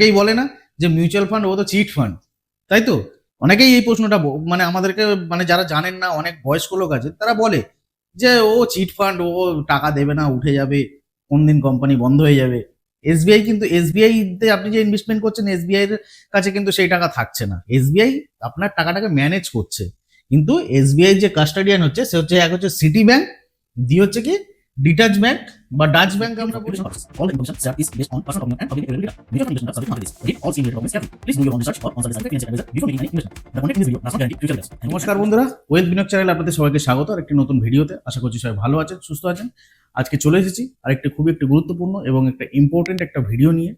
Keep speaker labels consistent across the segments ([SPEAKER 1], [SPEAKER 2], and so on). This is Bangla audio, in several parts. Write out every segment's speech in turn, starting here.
[SPEAKER 1] কেই বলে না যে মিউচুয়াল ফান্ড ও তো চিট ফান্ড তাই তো? অনেকেই এই প্রশ্নটা মানে আমাদেরকে মানে যারা জানেন না, অনেক বয়স্ক লোক আছে, তারা বলে যে, ও চিট ফান্ড ও টাকা দেবে না, উঠে যাবে, কোন দিন কোম্পানি বন্ধ হয়ে যাবে। এসবিআই কিন্তু এসবিআই তে আপনি যে ইনভেস্টমেন্ট করছেন এসবিআই এর কাছে কিন্তু সেই টাকা থাকছে না। এসবিআই আপনার টাকাটাকে ম্যানেজ করছে। কিন্তু এসবিআই যে কাস্টাডিয়ান হচ্ছে, সে হচ্ছে, এক হচ্ছে সিটি ব্যাংক দিয়ে হচ্ছে কি ডিটাচ ব্যাংক বা ডাচ ব্যাংক নমস্কার বন্ধুরা ওয়েলথ বিনিয়োগ চ্যানেল আপনাদের সবাইকে স্বাগত। একটি নতুন ভিডিওতে আশা করছি সবাই ভালো আছেন সুস্থ আছেন। আজকে চলে এসেছি আর খুবই একটি গুরুত্বপূর্ণ এবং একটা ইম্পর্টেন্ট একটা ভিডিও নিয়ে।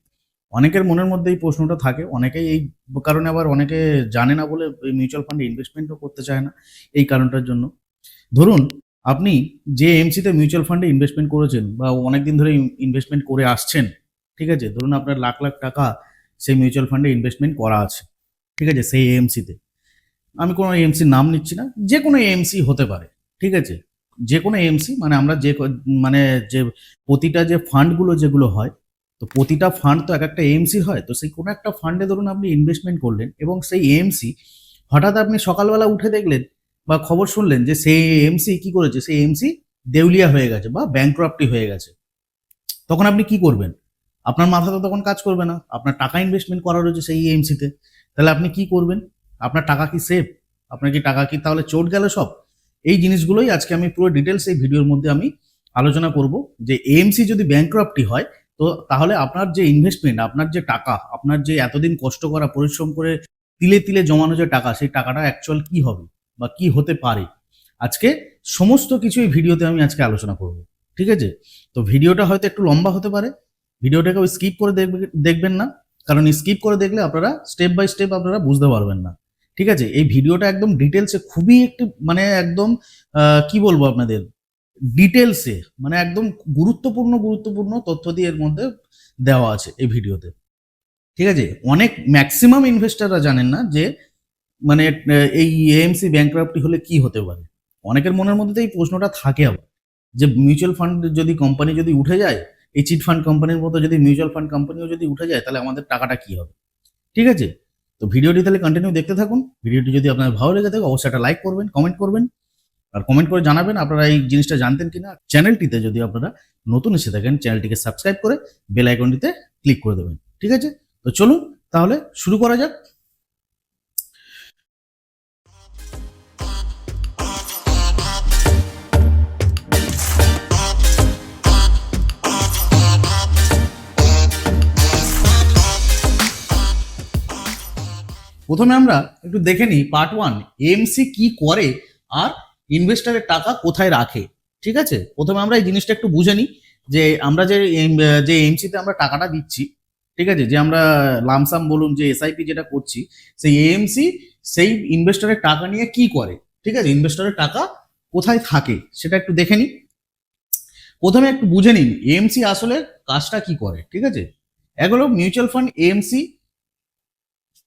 [SPEAKER 1] অনেকের মনের মধ্যে এই প্রশ্নটা থাকে অনেকেই এই কারণে আবার অনেকে জানে না বলে মিউচুয়াল ফান্ডে ইনভেস্টমেন্টও করতে চায় না এই কারণটার জন্য। ধরুন আপনি যে এমসিতে মিউচুয়াল ফান্ডে ইনভেস্টমেন্ট করেছেন বা অনেকদিন ধরে ইনভেস্টমেন্ট করে আসছেন, ঠিক আছে? ধরুন আপনার লাখ লাখ টাকা সেই মিউচুয়াল ফান্ডে ইনভেস্টমেন্ট করা আছে, ঠিক আছে? সেই এমসিতে আমি কোনো এমসির নাম নিচ্ছি না, যে কোনো এমসি হতে পারে, ঠিক আছে? যে কোনো এমসি মানে আমরা যে মানে যে প্রতিটা যে ফান্ডগুলো যেগুলো হয়, তো প্রতিটা ফান্ড তো এক একটা এমসি হয়, তো সেই কোনো একটা ফান্ডে ধরুন আপনি ইনভেস্টমেন্ট করলেন এবং সেই এমসি হঠাৎ আপনি সকালবেলা উঠে দেখলেন বা খবর শুনলেন যে সেই এমসি কি করেছে? সেই এমসি দেউলিয়া হয়ে গেছে বা ব্যাংক্রাফটি হয়ে গেছে। তখন আপনি কি করবেন? আপনার মাথা তো তখন কাজ করবে না। আপনার টাকা ইনভেস্টমেন্ট করা রয়েছে সেই এমসিতে তাহলে আপনি কি করবেন? আপনার টাকা কি সেফ আপনার কি টাকা কি তাহলে চোট গেল সব? এই জিনিসগুলোই আজকে আমি পুরো ডিটেলস এই ভিডিওর মধ্যে আমি আলোচনা করব যে এএমসি যদি ব্যাংক্রাফটি হয়, তো তাহলে আপনার যে ইনভেস্টমেন্ট আপনার যে টাকা, আপনার যে এতদিন কষ্ট করা, পরিশ্রম করে তিলে তিলে জমানো যে টাকা, সেই টাকাটা অ্যাকচুয়াল কি হবে? বা কি হতে পারে? আজকে সমস্ত কিছু এই ভিডিওতে আমি আজকে আলোচনা করব, ঠিক আছে? তো ভিডিওটা হয়তো একটু লম্বা হতে পারে ভিডিওটাকে স্কিপ করে দেখবে- দেখবেন না, কারণ স্কিপ করে দেখলে আপনারা স্টেপ বাই স্টেপ আপনারা বুঝতে পারবেন না, ঠিক আছে? এই ভিডিওটা একদম ডিটেলসে খুবই একটি মানে একদম কি বলব আপনাদের? ডিটেলসে মানে একদম গুরুত্বপূর্ণ গুরুত্বপূর্ণ তথ্য দিয়ে এর মধ্যে দেওয়া আছে এই ভিডিওতে, ঠিক আছে? অনেক ম্যাক্সিমাম ইনভেস্টাররা জানেন না যে মানে এই এএমসি ব্যাংক্রাফটি হলে কি হতে পারে? অনেকের মনের মধ্যে এই প্রশ্নটা থাকে আবার, যে মিউচুয়াল ফান্ড যদি কোম্পানি যদি উঠে যায়, এই চিট ফান্ড কোম্পানির মতো যদি মিউচুয়াল ফান্ড কোম্পানিও যদি উঠে যায়, তাহলে আমাদের টাকাটা কি হবে? ঠিক আছে? তো ভিডিওটি তাহলে কন্টিনিউ দেখতে থাকুন। ভিডিওটি যদি আপনার ভালো লেগে থাকে, অবশ্যই একটা লাইক করবেন কমেন্ট করবেন। আর কমেন্ট করে জানাবেন, আপনারা এই জিনিসটা জানতেন কিনা। চ্যানেলটিতে যদি আপনারা নতুন এসে থাকেন, চ্যানেলটিকে সাবস্ক্রাইব করে বেল আইকনটিতে ক্লিক করে দেবেন। ঠিক আছে? তো চলুন, তাহলে শুরু করা যাক। প্রথমে আমরা একটু দেখে নিই পার্ট ওয়ান এমসি কি করে আর ইনভেস্টারের টাকা কোথায় রাখে, ঠিক আছে? প্রথমে আমরা এই জিনিসটা একটু বুঝে নিই যে আমরা যে যে এমসিতে আমরা টাকাটা দিচ্ছি, ঠিক আছে? যে আমরা লামসাম বলুন যে এসআইপি যেটা করছি, সেই এএমসি সেই ইনভেস্টরের টাকা নিয়ে কি করে, ঠিক আছে? ইনভেস্টরের টাকা কোথায় থাকে, সেটা একটু দেখে নিই। প্রথমে একটু বুঝে নিন এএমসি আসলে কাজটা কি করে, ঠিক আছে? এগুলো মিউচুয়াল ফান্ড এএমসি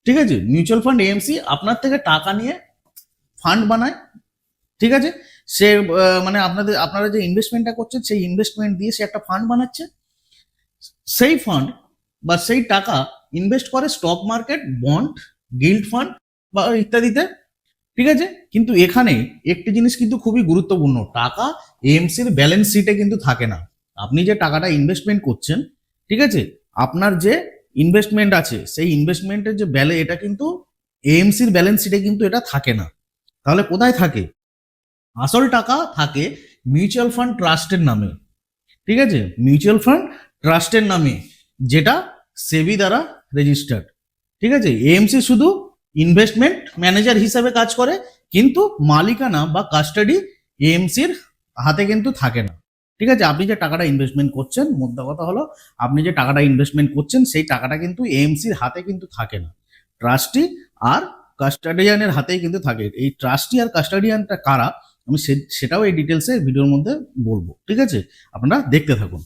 [SPEAKER 1] ঠিক আছে? মিউচুয়াল ফান্ড এএমসি আপনার থেকে টাকা নিয়ে ফান্ড বানায়, ঠিক আছে? সে মানে আপনাদের, আপনারা যে ইনভেস্টমেন্টটা করছেন, সেই ইনভেস্টমেন্ট দিয়ে সে একটা ফান্ড বানাচ্ছে। সেই ফান্ড বা সেই টাকা ইনভেস্ট করে stock market bond gilt fund বা ইত্যাদিতে, ঠিক আছে? কিন্তু এখানে একটি জিনিস কিন্তু খুবই গুরুত্বপূর্ণ, টাকা এএমসির ব্যালেন্স শিটে কিন্তু থাকে না। আপনি যে টাকাটা ইনভেস্টমেন্ট করছেন, ঠিক আছে? আপনার যে ইনভেস্টমেন্ট আছে, সেই ইনভেস্টমেন্টের যে ব্যালে এটা কিন্তু এএমসির ব্যালেন্স শিটে কিন্তু এটা থাকে না। তাহলে কোথায় থাকে? আসল টাকা থাকে মিউচুয়াল ফান্ড ট্রাস্টের নামে। ঠিক আছে? মিউচুয়াল ফান্ড ট্রাস্টের নামে, যেটা সেবি দ্বারা রেজিস্টার্ড ঠিক আছে? এএমসি শুধু ইনভেস্টমেন্ট ম্যানেজার হিসাবে কাজ করে, কিন্তু মালিকানা বা কাস্টাডি এএমসির হাতে কিন্তু থাকে না। ঠিক আছে? আপনি যে টাকাটা ইনভেস্টমেন্ট করছেন, মোদ্দা কথা হলো, আপনি যে টাকাটা ইনভেস্টমেন্ট করছেন, সেই টাকাটা কিন্তু এএমসির হাতে কিন্তু থাকে না। ট্রাস্টি আর কাস্টাডিয়ানের হাতেই কিন্তু থাকে। এই ট্রাস্টি আর কাস্টাডিয়ানটা কারা? আমি সেটাও এই ডিটেলসে ভিডিওর মধ্যে বলব। ঠিক আছে? আপনারা দেখতে থাকুন।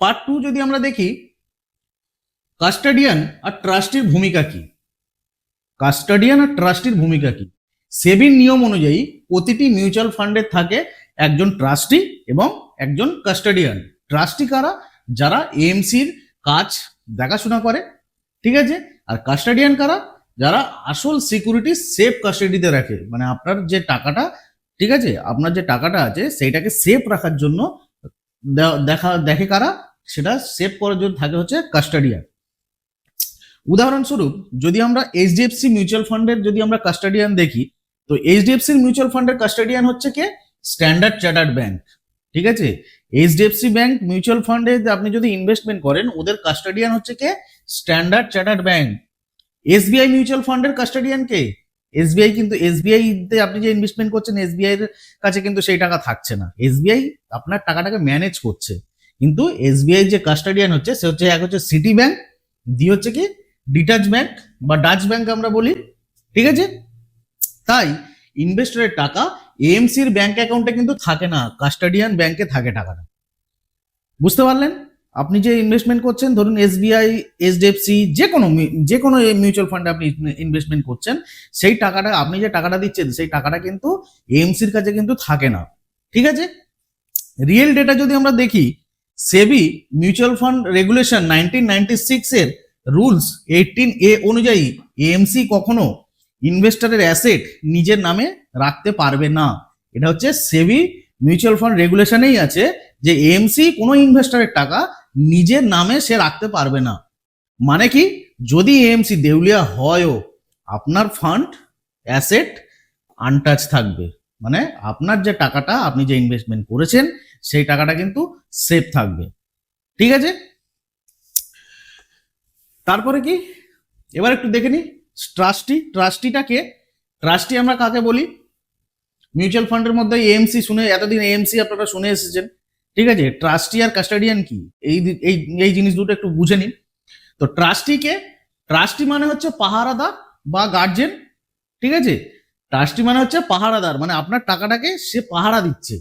[SPEAKER 1] পার্ট টু যদি আমরা দেখি কাস্টাডিয়ান আর ট্রাস্টির ভূমিকা কি? কাস্টাডিয়ান আর ট্রাস্টির ভূমিকা কি? সেবির নিয়ম অনুযায়ী প্রতিটি মিউচুয়াল ফান্ডে থাকে একজন ট্রাস্টি এবং একজন কাস্টাডিয়ান ট্রাস্টি কারা? যারা এএমসির কাজ দেখাশোনা করে, ঠিক আছে? আর কাস্টাডিয়ান কারা? যারা আসল সিকিউরিটি সেফ কাস্টাডিতে রাখে। মানে আপনার যে টাকাটা, ঠিক আছে? আপনার যে টাকাটা আছে, সেইটাকে সেফ রাখার জন্য দেখা, দেখে কারা? সেটা সেভ করার জন্য থাকে হচ্ছে কাস্টাডিয়ান উদাহরণস্বরূপ, যদি আমরা এইচডিএফসি মিউচুয়াল ফান্ডের যদি আমরা কাস্টাডিয়ান দেখি তো এইচডিএফসি মিউচুয়াল ফান্ডের কাস্টাডিয়ান হচ্ছে কে? স্ট্যান্ডার্ড চার্টার্ড ব্যাংক ঠিক আছে? এইচডিএফসি ব্যাংক মিউচুয়াল ফান্ডে আপনি যদি ইনভেস্টমেন্ট করেন, ওদের কাস্টাডিয়ান হচ্ছে কে? Standard chartered bank SBI mutual ফান্ডের কাস্টাডিয়ান কে? এসবিআই কিন্তু এসবিআই তে আপনি যে ইনভেস্টমেন্ট করছেন এসবিআই এর কাছে কিন্তু সেই টাকা থাকছে না। এসবিআই আপনার টাকাটাকে ম্যানেজ করছে। কিন্তু এসবিআই যে কাস্টাডিয়ান হচ্ছে, সে হচ্ছে এক হচ্ছে সিটি ব্যাংক দিয়ে হচ্ছে কি? ডিটাচ ব্যাংক বা ডাচ ব্যাংক আমরা বলি। ঠিক আছে? তাই ইনভেস্টরের টাকা এএমসির ব্যাংক অ্যাকাউন্টে কিন্তু থাকে না কাস্টাডিয়ান ব্যাংকে থাকে টাকাটা। বুঝতে পারলেন? আপনি যে ইনভেস্টমেন্ট করছেন, ধরুন এসবিআই এইচডিএফসি যে কোনো যে কোনো মিউচুয়াল ফান্ডে আপনি ইনভেস্টমেন্ট করছেন, সেই টাকাটা, আপনি যে টাকাটা দিচ্ছেন, সেই টাকাটা কিন্তু এএমসির কাছে কিন্তু থাকে না। ঠিক আছে? রিয়েল ডেটা যদি আমরা দেখি SEBI mutual fund regulation nineteen ninety six এর রুলস এইটিন এ অনুযায়ী এএমসি কখনো ইনভেস্টরের অ্যাসেট নিজের নামে রাখতে পারবে না। এটা হচ্ছে সেবি মিউচুয়াল ফান্ড রেগুলেশনেই আছে যে এএমসি কোনো ইনভেস্টরের টাকা নিজের নামে সে রাখতে পারবে না। মানে কি? যদি এএমসি দেউলিয়া হয়ও, আপনার ফান্ড, অ্যাসেট আনটাচ থাকবে। মানে আপনার যে টাকাটা আপনি যে ইনভেস্টমেন্ট করেছেন, সেই টাকাটা কিন্তু সেফ থাকবে। ঠিক আছে? তারপরে কি? এবার একটু দেখে নি ট্রাস্টি, ট্রাস্টিটাকে, ট্রাস্টি আমরা কাকে বলি? মিউচুয়াল ফান্ডের মধ্যে এএমসি শুনে, এতদিন এএমসি আপনারা শুনে এসেছেন। ঠিক আছে? ট্রাস্টি আর কাস্টাডিয়ান কি? এই এই এই জিনিস দুটো একটু বুঝে নিন। তো ট্রাস্টিকে, ট্রাস্টি মানে হচ্ছে পাহারাদার বা গার্জেন ঠিক আছে? ট্রাস্টি মানে হচ্ছে পাহারাদার মানে আপনার টাকাটাকে সে পাহারা দিচ্ছে।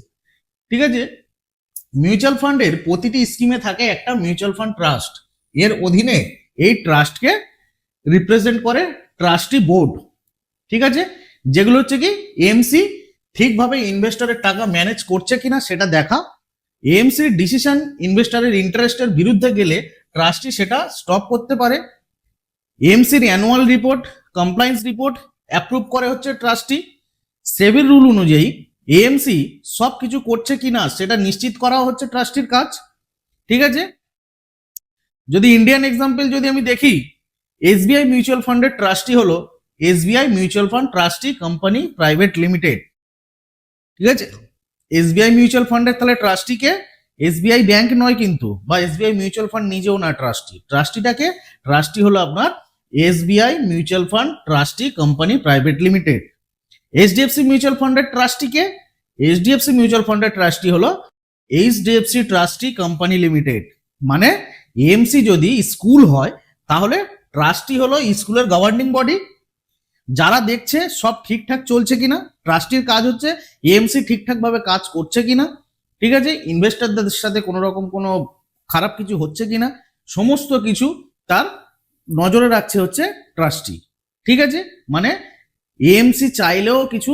[SPEAKER 1] ঠিক আছে? মিউচুয়াল ফান্ডের প্রতিটি স্কিমে থাকে একটা মিউচুয়াল ফান্ড ট্রাস্ট। এর অধীনে এই ট্রাস্টকে রিপ্রেজেন্ট করে ট্রাস্টি বোর্ড ঠিক আছে? যেগুলো হচ্ছে কি এমসি ঠিকভাবে ইনভেস্টরের টাকা ম্যানেজ করছে কিনা সেটা দেখা। এএমসির ডিসিশন ইনভেস্টরের ইন্টারেস্টের বিরুদ্ধে গেলে ট্রাস্টি সেটা স্টপ করতে পারে। এএমসির annual report compliance report approve করে হচ্ছে ট্রাস্টি সেভির রুল অনুযায়ী এএমসি সব কিছু করছে কিনা সেটা নিশ্চিত করা হচ্ছে ট্রাস্টির কাজ, ঠিক আছে? যদি ইন্ডিয়ান এক্সাম্পল যদি আমি দেখি এসবিআই মিউচুয়াল ফান্ডের ট্রাস্টি হলো SBI mutual fund trustee company private limited. ঠিক আছে? এসবিআই মিউচুয়াল ফান্ডের তাহলে ট্রাস্টিকে এসবিআই ব্যাংক নয় কিন্তু, বা এসবিআই মিউচুয়াল ফান্ড নিজেও না ট্রাস্টি। ট্রাস্টিটাকে ট্রাস্টি হলো আপনার SBI mutual fund trustee company private limited. HDFC mutual ফান্ডের ট্রাস্টিকে এইচডিএফসি মিউচুয়াল ফান্ডের ট্রাস্টি হলো এইচডিএফসি ট্রাস্টি কোম্পানি লিমিটেড। মানে এএমসি যদি স্কুল হয়, তাহলে ট্রাস্টি হলো স্কুলের গভর্নিং বডি যারা দেখছে সব ঠিকঠাক চলছে কিনা, ট্রাস্টির কাজ হচ্ছে এএমসি ঠিকঠাক ভাবে কাজ করছে কিনা, ঠিক আছে? ইনভেস্টারদের সাথে কোনো রকম কোনো খারাপ কিছু হচ্ছে কিনা, সমস্ত কিছু তার নজরে রাখছে হচ্ছে ট্রাস্টি, ঠিক আছে? মানে এএমসি চাইলেও কিছু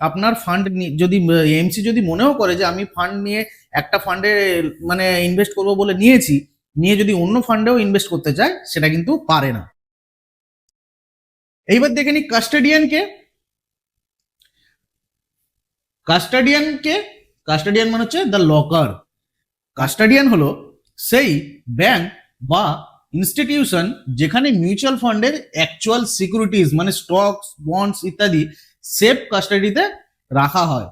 [SPEAKER 1] আপনার ফান্ড যদি এএমসি যদি মনেও করে যে আমি ফান্ড নিয়ে একটা ফান্ডে মানে ইনভেস্ট করব বলে নিয়েছি নিয়ে যদি অন্য ফান্ডেও ইনভেস্ট করতে চায়, সেটা কিন্তু পারে না। এইবার দেখে নি কাস্টাডিয়ানকে কাস্টাডিয়ানকে কাস্টাডিয়ান মানে হচ্ছে দ্য লকার কাস্টাডিয়ান হলো সেই ব্যাংক বা ইনস্টিটিউশন যেখানে মিউচুয়াল ফান্ডের অ্যাকচুয়াল সিকিউরিটিজ মানে স্টকস বন্ডস ইত্যাদি সেফ কাস্টাডিতে রাখা হয়।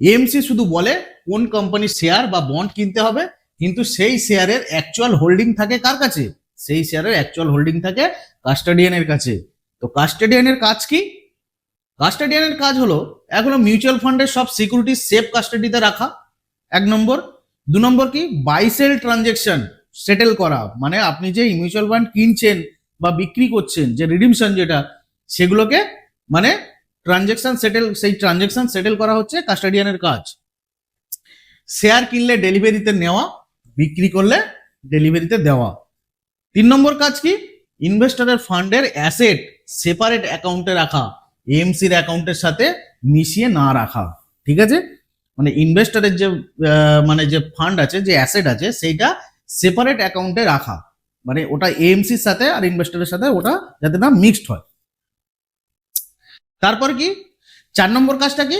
[SPEAKER 1] এএমসি শুধু বলে কোন কোম্পানির শেয়ার বা বন্ড কিনতে হবে কিন্তু সেই শেয়ারের অ্যাকচুয়াল হোল্ডিং থাকে কার কাছে? সেই শেয়ারের অ্যাকচুয়াল হোল্ডিং থাকে কাস্টাডিয়ানের কাছে। তো কাস্টাডিয়ানের কাজ কি? কাস্টাডিয়ানের কাজ হলো এখনও মিউচুয়াল ফান্ডের সব সিকিউরিটি সেফ কাস্টাডিতে রাখা। এক নম্বর। দু নম্বর কি? বাইসেল ট্রানজেকশন সেটেল করা। মানে আপনি যে মিউচুয়াল ফান্ড কিনছেন বা বিক্রি করছেন, যে রিডিমশন যেটা, সেগুলোকে মানে ট্রানজেকশন সেটেল সেই ট্রানজেকশন সেটেল করা হচ্ছে কাস্টাডিয়ানের কাজ। শেয়ার কিনলে ডেলিভারিতে নেওয়া বিক্রি করলে ডেলিভারিতে দেওয়া। তিন নম্বর কাজ কি? ইনভেস্টরের ফান্ডের অ্যাসেট সেপারেট অ্যাকাউন্টে রাখা এএমসির অ্যাকাউন্টের সাথে মিশিয়ে না রাখা, ঠিক আছে? মানে ইনভেস্টরের যে মানে যে ফান্ড আছে, যে অ্যাসেট আছে, সেইটা সেপারেট অ্যাকাউন্টে রাখা। মানে ওটা এএমসির সাথে আর ইনভেস্টরের সাথে ওটা যাতে না মিক্সড হয়। তারপর কি? চার নম্বর কাজটা কি?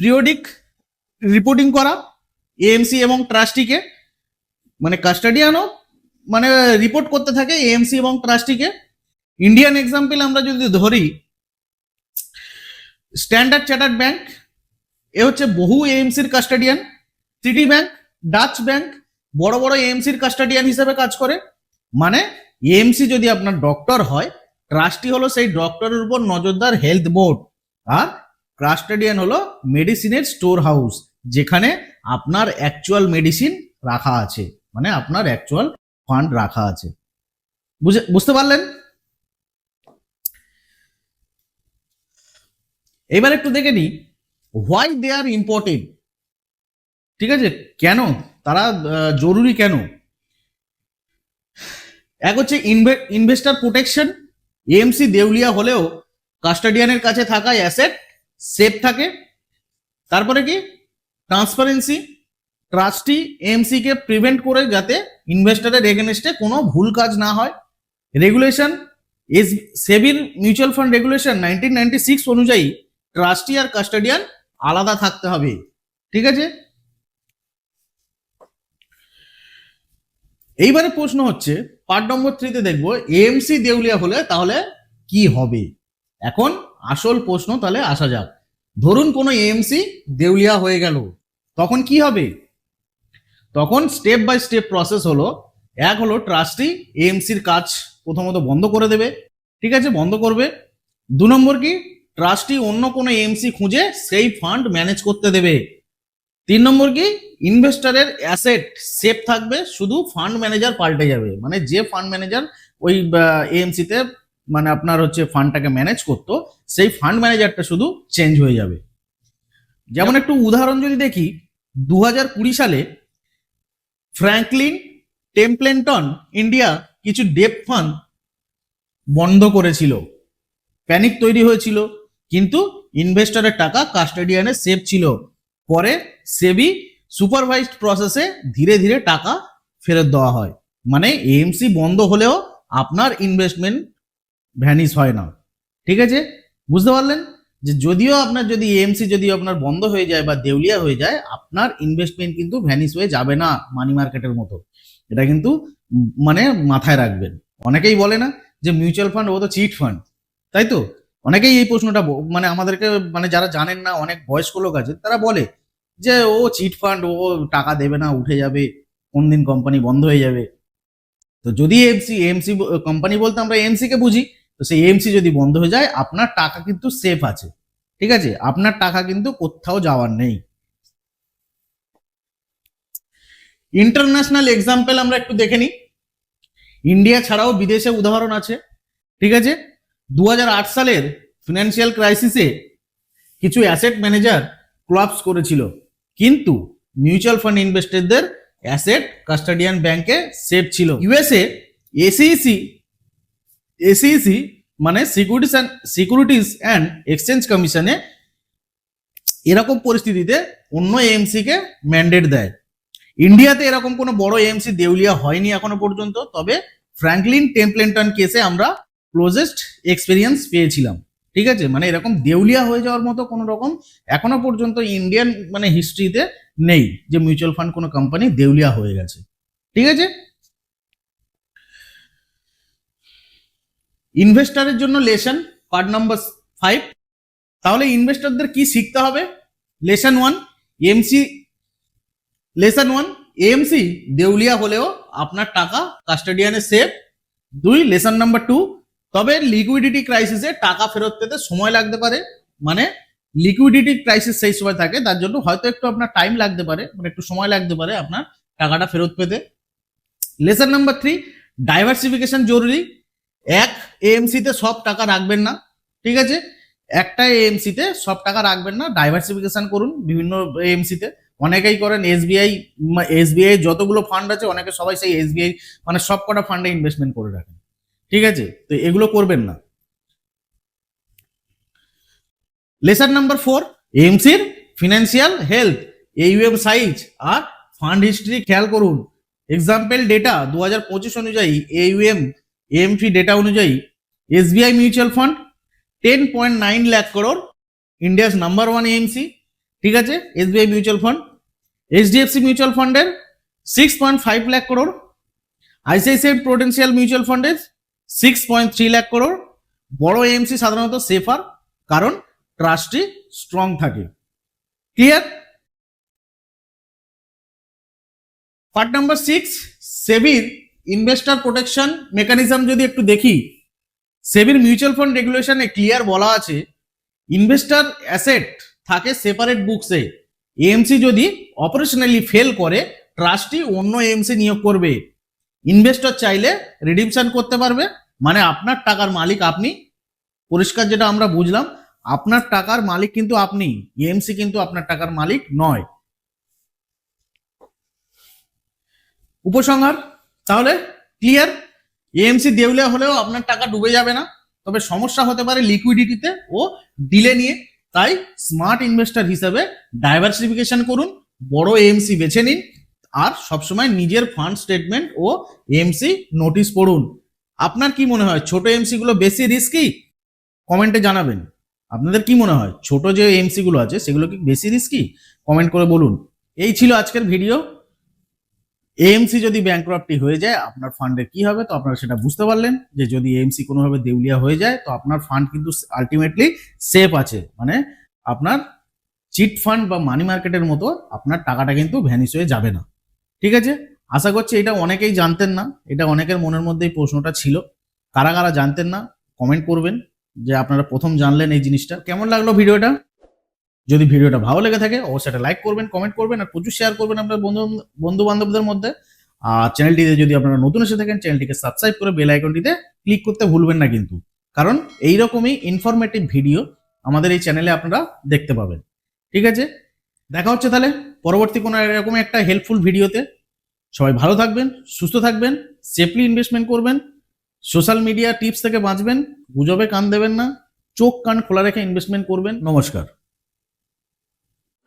[SPEAKER 1] পিরিয়ডিক রিপোর্টিং করা এএমসি এবং ট্রাস্টিকে মানে কাস্টাডিয়ানও মানে রিপোর্ট করতে থাকে এএমসি এবং ট্রাস্টিকে ইন্ডিয়ান এক্সাম্পল আমরা যদি ধরি স্ট্যান্ডার্ড চার্টার্ড ব্যাংক এ হচ্ছে বহু এএমসির custodian Citi bank Dutch bank বড় বড় এএমসির কাস্টাডিয়ান হিসেবে কাজ করে। মানে এএমসি যদি আপনার ডক্টর হয় ট্রাস্টি হলো সেই ডক্টরের উপর নজরদার হেলথ বোর্ড আর কাস্টাডিয়ান হলো মেডিসিনের স্টোর হাউস যেখানে আপনার অ্যাকচুয়াল মেডিসিন রাখা আছে। মানে আপনার অ্যাকচুয়াল ফান্ড রাখা আছে। বুঝে বুঝতে পারলেন? এবার একটু দেখে নিই হোয়াই দে আর ইম্পর্টেন্ট ঠিক আছে? কেন? তারা জরুরি কেন? এক হচ্ছে ইনভেস্টার প্রোটেকশন এএমসি দেউলিয়া হলেও কাস্টাডিয়ানের কাছে থাকা অ্যাসেট সেফ থাকে। তারপরে কি? ট্রান্সপারেন্সি ট্রাস্টি এএমসি কে প্রিভেন্ট করে যাতে ইনভেস্টরের এগেনস্টে কোনো ভুল কাজ না হয়। Regulation S সেবির mutual fund regulation nineteen ninety six অনুযায়ী ট্রাস্টি আর কাস্টাডিয়ান আলাদা থাকতে হবে। ঠিক আছে? এইবারে প্রশ্ন হচ্ছে পার্ট নম্বর থ্রিতে দেখব এএমসি দেউলিয়া হলে তাহলে কি হবে? এখন আসল প্রশ্ন তাহলে আসা যাক। ধরুন কোনো এএমসি দেউলিয়া হয়ে গেল, তখন কি হবে? তখন স্টেপ বাই স্টেপ প্রসেস হলো, এক হলো ট্রাস্টি এএমসির কাজ প্রথমত বন্ধ করে দেবে, ঠিক আছে? বন্ধ করবে। দু নম্বর কি? ট্রাস্টি অন্য কোনো এএমসি খুঁজে সেই ফান্ড ম্যানেজ করতে দেবে। তিন নম্বর কি? ইনভেস্টরের অ্যাসেট সেফ থাকবে, শুধু ফান্ড ম্যানেজার পাল্টে যাবে। মানে যে ফান্ড ম্যানেজার ওই এএমসিতে মানে আপনার হচ্ছে ফান্ডটাকে ম্যানেজ করতো, সেই ফান্ড ম্যানেজারটা শুধু চেঞ্জ হয়ে যাবে। যেমন একটু উদাহরণ যদি দেখি, দু সালে ফ্র্যাঙ্কলিন টেম্পলেন্টন ইন্ডিয়া কিছু ডেপ ফান্ড বন্ধ করেছিল। প্যানিক তৈরি হয়েছিল, কিন্তু ইনভেস্টরের টাকা কাস্টাডিয়ানে সেভ ছিল। পরে সেবি সুপারভাইজড প্রসেসে ধীরে ধীরে টাকা ফেরত দেওয়া হয়। মানে এএমসি বন্ধ হলেও আপনার ইনভেস্টমেন্ট ভ্যানিশ হয় না। ঠিক আছে? বুঝতে পারলেন? যে যদিও আপনার যদি এএমসি যদি আপনার বন্ধ হয়ে যায় বা দেউলিয়া হয়ে যায়, আপনার ইনভেস্টমেন্ট কিন্তু ভ্যানিশ হয়ে যাবে না মানি মার্কেটের মতো। এটা কিন্তু মানে মাথায় রাখবেন। অনেকেই বলে না যে মিউচুয়াল ফান্ড ও তো চিট ফান্ড তাই তো? অনেকেই এই প্রশ্নটা মানে আমাদেরকে মানে যারা জানেন না, অনেক বয়স্ক লোক আছে, তারা বলে যে ও চিট ফান্ড ও টাকা দেবে না, উঠে যাবে কোন দিন কোম্পানি বন্ধ হয়ে যাবে। তো যদি এমসি এমসি কোম্পানি বলতে আমরা এমসি কে বুঝি তো সেই এমসি যদি বন্ধ হয়ে যায়, আপনার টাকা কিন্তু সেফ আছে। ঠিক আছে? আপনার টাকা কিন্তু কোথাও যাওয়ার নেই। ইন্টারন্যাশনাল এক্সাম্পল আমরা একটু দেখে নিই। ইন্ডিয়া ছাড়াও বিদেশে উদাহরণ আছে। ঠিক আছে? দু হাজার আট সালের ফিনান্সিয়াল ক্রাইসিসে কিছু অ্যাসেট ম্যানেজার ক্লাবস করেছিল। কিন্তু মিউচুয়াল ফান্ড ইনভেস্টরদের অ্যাসেট কাস্টাডিয়ান ব্যাংকে সেফ ছিল। ইউএসএ এসিইসি এসিইসি মানে securities and securities and exchange কমিশনে এরকম পরিস্থিতিতে অন্য এএমসি কে ম্যান্ডেট দেয়। ইন্ডিয়াতে এরকম কোনো বড় এএমসি দেউলিয়া হয়নি এখনও পর্যন্ত, তবে ফ্র্যাঙ্কলিন টেম্পলেন্টন কেসে আমরা ক্লোজেস্ট এক্সপিরিয়েন্স পেয়েছিলাম। ঠিক আছে? মানে এরকম দেউলিয়া হয়ে যাওয়ার মতো কোনো রকম এখনও পর্যন্ত ইন্ডিয়ান মানে হিস্ট্রিতে নেই যে মিউচুয়াল ফান্ড কোনো কোম্পানি দেউলিয়া হয়ে গেছে। ঠিক আছে? ইনভেস্টারের জন্য লেসন পার্ট নাম্বার ফাইভ তাহলে ইনভেস্টরদের কি শিখতে হবে? Lesson one AMC lesson one AMC দেউলিয়া হলেও আপনার টাকা কাস্টাডিয়ানে সেফ দুই লেসন নাম্বার টু তবে লিকুইডিটি ক্রাইসিসে টাকা ফেরত পেতে সময় লাগতে পারে। মানে লিকুইডিটি ক্রাইসিস সেই সময় থাকে, তার জন্য হয়তো একটু আপনার টাইম লাগতে পারে মানে একটু সময় লাগতে পারে আপনার টাকাটা ফেরত পেতে। লেসন নাম্বার থ্রি ডাইভার্সিফিকেশন জরুরি। এক এএমসি তে সব টাকা রাখবেন না, ঠিক আছে? একটা এএমসি তে সব টাকা রাখবেন না ডাইভার্সিফিকেশন করুন বিভিন্ন এএমসি তে। অনেকেই করেন এসবিআই এসবিআই যতগুলো ফান্ড আছে, অনেকে সবাই সেই এসবিআই মানে সব কটা ফান্ডে ইনভেস্টমেন্ট করে রাখেন, ঠিক আছে? তো এগুলো করবেন না। লেসার নাম্বার ফোর এমসির ফিনান্সিয়াল হেলথ এইউএম সাইজ আর ফান্ড হিস্ট্রি খেয়াল করুন। এক্সাম্পল ডেটা দু হাজার পঁচিশ অনুযায়ী এইউএম এএমপি ডেটা অনুযায়ী SBI mutual fund ten point nine lakh crore India's number one AMC ঠিক আছে? SBI mutual fund HDFC mutual ফান্ডের six point five lakh crore ICICI Prudential mutual ফান্ডের six point three lakh crore বড় এএমসি সাধারণত সেফার কারণ ট্রাস্টটি স্ট্রং থাকে। ক্লিয়ার পার্ট নাম্বার সিক্স সেবির ইনভেস্টর প্রোটেকশন মেকানিজম যদি একটু দেখি সেবির মিউচুয়াল ফান্ড রেগুলেশনে ক্লিয়ার বলা আছে ইনভেস্টর অ্যাসেট থাকে সেপারেট বুকসে এএমসি যদি অপারেশনালি ফেল করে ট্রাস্টটি অন্য এএমসি নিয়োগ করবে। ইনভেস্টর চাইলে রিডিমশন করতে পারবে মানে আপনার টাকার মালিক আপনি। পরিষ্কার যেটা আমরা বুঝলাম, আপনার টাকার মালিক কিন্তু আপনি এএমসি কিন্তু আপনার টাকার মালিক নয়। উপসংহার তাহলে ক্লিয়ার এএমসি দেউলিয়া হলেও আপনার টাকা ডুবে যাবে না, তবে সমস্যা হতে পারে লিকুইডিটিতে ও ডিলে নিয়ে। তাই স্মার্ট ইনভেস্টর হিসেবে ডাইভার্সিফিকেশন করুন, বড় এএমসি বেছে নিন, আর সবসময় নিজের ফান্ড স্টেটমেন্ট ও এএমসি নোটিশ পড়ুন। আপনার কি মনে হয়, ছোট এমসি গুলো বেশি রিস্কি কমেন্টে জানাবেন। আপনাদের কি মনে হয়, ছোট যে এমসি গুলো আছে, সেগুলো কি বেশি রিস্কি কমেন্ট করে বলুন। এই ছিল আজকের ভিডিও এএমসি যদি ব্যাংক্রাফটি হয়ে যায়, আপনার ফান্ডে কি হবে? তো আপনারা সেটা বুঝতে পারলেন যে যদি এএমসি কোনোভাবে দেউলিয়া হয়ে যায়, তো আপনার ফান্ড কিন্তু আলটিমেটলি সেফ আছে। মানে আপনার চিট ফান্ড বা মানি মার্কেটের মতো আপনার টাকাটা কিন্তু ভ্যানিশ হয়ে যাবে না। ঠিক আছে? আশা করছি এটা অনেকেই জানতেন না। এটা অনেকের মনের মধ্যেই প্রশ্নটা ছিল। কারা কারা জানতেন না? কমেন্ট করবেন যে আপনারা প্রথম জানলেন এই জিনিসটা। কেমন লাগল ভিডিওটা? যদি ভিডিওটা ভালো লেগে থাকে, অবশ্যই একটা লাইক করবেন কমেন্ট করবেন, আর প্রচুর শেয়ার করবেন আপনার বন্ধু বন্ধু বান্ধবদের মধ্যে। আর চ্যানেলটিতে যদি আপনারা নতুন এসে থাকেন চ্যানেলটিকে সাবস্ক্রাইব করে বেল আইকনটিতে ক্লিক করতে ভুলবেন না কিন্তু। কারণ এইরকমই ইনফরমেটিভ ভিডিও আমাদের এই চ্যানেলে আপনারা দেখতে পাবেন। ঠিক আছে? দেখা হচ্ছে তাহলে পরবর্তী কোনো এরকম একটা হেল্পফুল ভিডিওতে সবাই ভালো থাকবেন, সুস্থ থাকবেন সেফলি ইনভেস্টমেন্ট করবেন সোশ্যাল মিডিয়া টিপস থেকে বাঁচবেন, গুজবে কান দেবেন না চোখ কান খোলা রেখে ইনভেস্টমেন্ট করবেন। নমস্কার।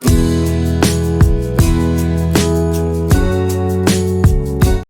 [SPEAKER 1] Thank you.